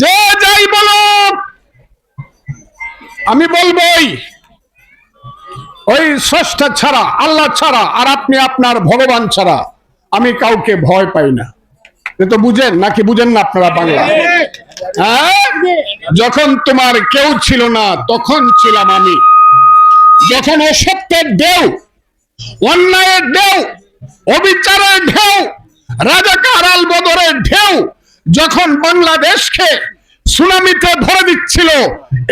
যে যাই বলো আমি বলবই, ওই স্রষ্টা ছাড়া, আল্লাহ ছাড়া, আর আপনি আপনার ভগবান ছাড়া, আমি কাউকে ভয় পাই না। তো বুঝেন, নাকি বুঝেন না আপনারা বাংলা? হ্যাঁ? যখন তোমার কেউ ছিল না, তখন ছিলাম আমি। যখন অসত্যের ঢেউ, অন্যায়ের ঢেউ, অবিচারের ঢেউ, রাজাকার আল বদরের ঢেউ যখন বাংলাদেশকে সুনামিতে ভরে দিচ্ছিল,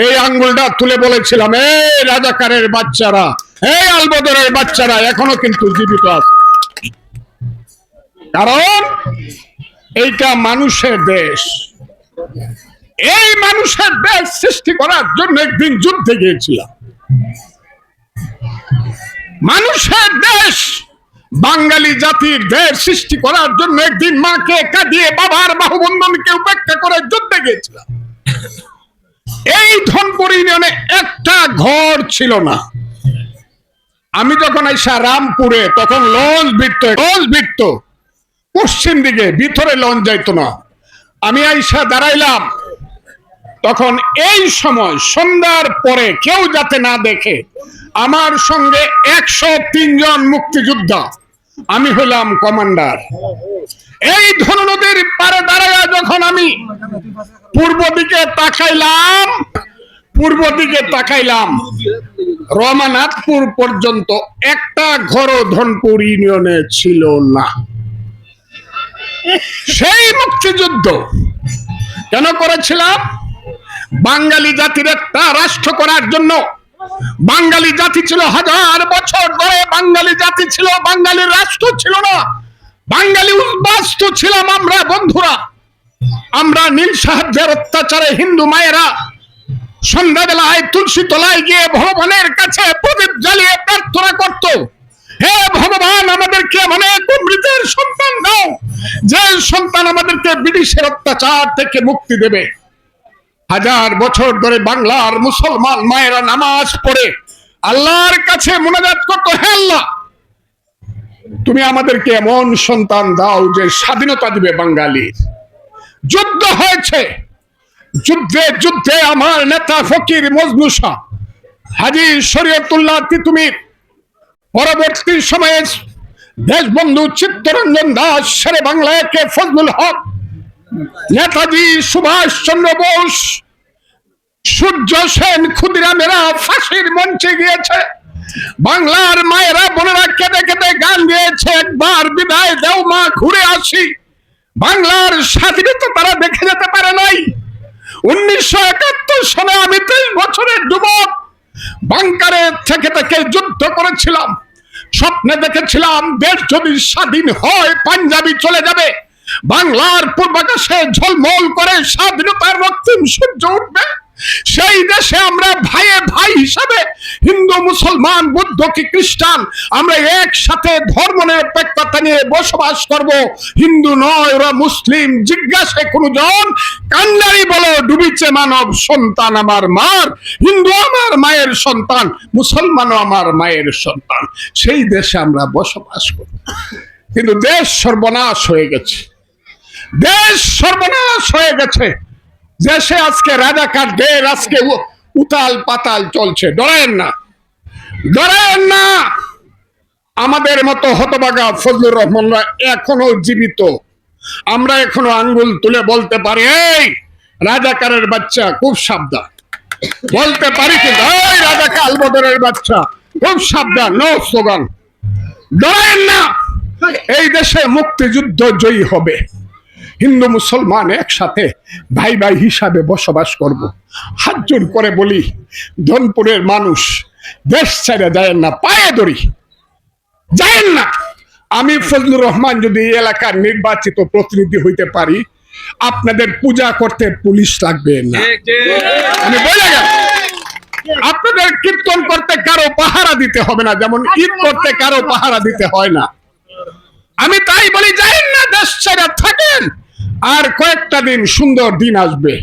এই আঙ্গুলটা তুলে বলেছিলাম, এই রাজাকারের বাচ্চারা, এই আলবদরের বাচ্চারা এখনও কিন্তু জীবিত আছে। কারণ এইটা মানুষের দেশ। এই মানুষের দেশ সৃষ্টি করার জন্য একদিন যুদ্ধে গিয়েছিলাম। মানুষের দেশ বাঙালি জাতির দেশ সৃষ্টি করার জন্য একদিন মাকে কাঁদিয়ে বাবার বাহুবন্ধনকে উপেক্ষা করে যুদ্ধে গিয়েছিলাম। এই ধনপুর ইউনিয়নে একটা ঘর ছিল না। আমি যখন আইসা রামপুরে, তখন লঞ্চ ভিড়ত লঞ্চ ভিড়ত পশ্চিম দিকে, ভিতরে লঞ্চ যাইতো না। আমি আইসা দাঁড়াইলাম। তখন এই সময়, সন্ধ্যার পরে কেউ যাতে না দেখে, আমার সঙ্গে একশো জন মুক্তিযোদ্ধা আমি হলাম কমান্ডার। এই ধনু নদীর পারে দাঁড়ায় যখন আমি পূর্ব দিকে তাকাইলাম, পূর্ব দিকে তাকাইলাম, রমানাথপুর পর্যন্ত একটা ঘর ধনপুর ইউনিয়নে ছিল না। সেই মুক্তিযুদ্ধ কেন করেছিলাম? বাঙালি জাতির একটা রাষ্ট্র করার জন্য বাঙালি জাতি ছিল হাজার বছর ধরে বাঙালি জাতি ছিল বাঙালির রাষ্ট্র ছিল না। বাঙালি উদ্বাস্ত ছিলাম আমরা, বন্ধুরা। আমরা নীল সাহায্যের অত্যাচারে হিন্দু মায়েরা সন্ধ্যাবেলায় তুলসী তলায় গিয়ে ভগবানের কাছে প্রদীপ জ্বালিয়ে প্রার্থনা করত। হে ভগবান, আমাদেরকে অনেক অমৃতের সন্তান দাও। যে সন্তান আমাদেরকে ব্রিটিশের অত্যাচার থেকে মুক্তি দেবে। হাজার বছর ধরে বাংলার মুসলমান মায়েরা নামাজ পড়ে। আল্লাহর কাছে মোনাজাত করতো, হে আল্লাহ! তুমি আমাদেরকে এমন সন্তান দাও যে স্বাধীনতা দিবে বাঙালির। যুদ্ধ হয়েছে। যুদ্ধে যুদ্ধে আমার নেতা ফকির মজনুসা হাজি শরীয়তুল্লাহ তিতুমির, পরবর্তী সময়ে দেশবন্ধু চিত্তরঞ্জন দাস, শেরে বাংলাকে ফজলুল হক নেতাজি সুভাষ চন্দ্র বোস, সূর্য সেন ক্ষুদিরামেরা ফাঁসির মঞ্চে গিয়েছে। বাংলার মায়েরা, বোনেরা কেঁদে কেঁদে গান গিয়েছে, একবার বিদায় দেও মা, ঘুরে আসি। বাংলার স্বাধীনতা তারা দেখে যেতে পারে নাই। উনিশশো একাত্তর সালে আমি তেইশ বছরের যুবক, বাংকারে থেকে থেকে যুদ্ধ করেছিলাম। স্বপ্নে দেখেছিলাম, দেশ যদি স্বাধীন হয়, পাঞ্জাবি চলে যাবে। বাংলার পূর্বাকাশে ঝলমল করে স্বাধীনতার রক্তিম সূর্য উঠবে। সেই দেশে আমরা ভাইয়ে ভাই হিসাবে হিন্দু, মুসলমান, বৌদ্ধ কি খ্রিস্টান, আমরা একসাথে ধর্ম নিরপেক্ষতা নিয়ে বসবাস করব। হিন্দু নয়, ওরা মুসলিম, জিজ্ঞাসে কোনো জন কান্নারি বলো ডুবিছে মানব সন্তান আমার মার। হিন্দু আমার মায়ের সন্তান, মুসলমানও আমার মায়ের সন্তান। সেই দেশে আমরা বসবাস করব। কিন্তু দেশ সর্বনাশ হয়ে গেছে। দেশ সর্বনাশ হয়ে গেছে। দেশে আজকে রাজাকারদের আজকে উতাল পাতাল চলছে। ডরেন না। ডরেন না। আমাদের মতো হতবাগা ফজলুর রহমানরা এখনও জীবিত। আমরা এখনও আঙ্গুল তুলে বলতে পারি, এই, রাজাকারের বাচ্চা খুব সাবধান। বলতে পারি কিন্তু, এই, রাজাকা আলবদরের বাচ্চা খুব সাবধান। নো স্লোগান ডরেন না। এই দেশে মুক্তিযুদ্ধ জয়ী হবে। হিন্দু মুসলমান একসাথে ভাই ভাই হিসাবে বসবাস করব। হাত জোর করে বলি ধনপুরের মানুষ দেশ ছেড়ে যায় না পায়ে ধরি যায়েন না। আমি ফজলুর রহমান যদি এই এলাকার নির্বাচিত প্রতিনিধি হইতে পারি আপনাদের পূজা করতে পুলিশ লাগবে না। আমি বলে গেলাম আপনাদের কীর্তন করতে কারও পাহারা দিতে হবে না যেমন ঈদ করতে কারও পাহারা দিতে হয় না। আমি তাই বলি যাই না দেশ ছেড়ে আর কয়েকটা দিন সুন্দর দিন আসবে।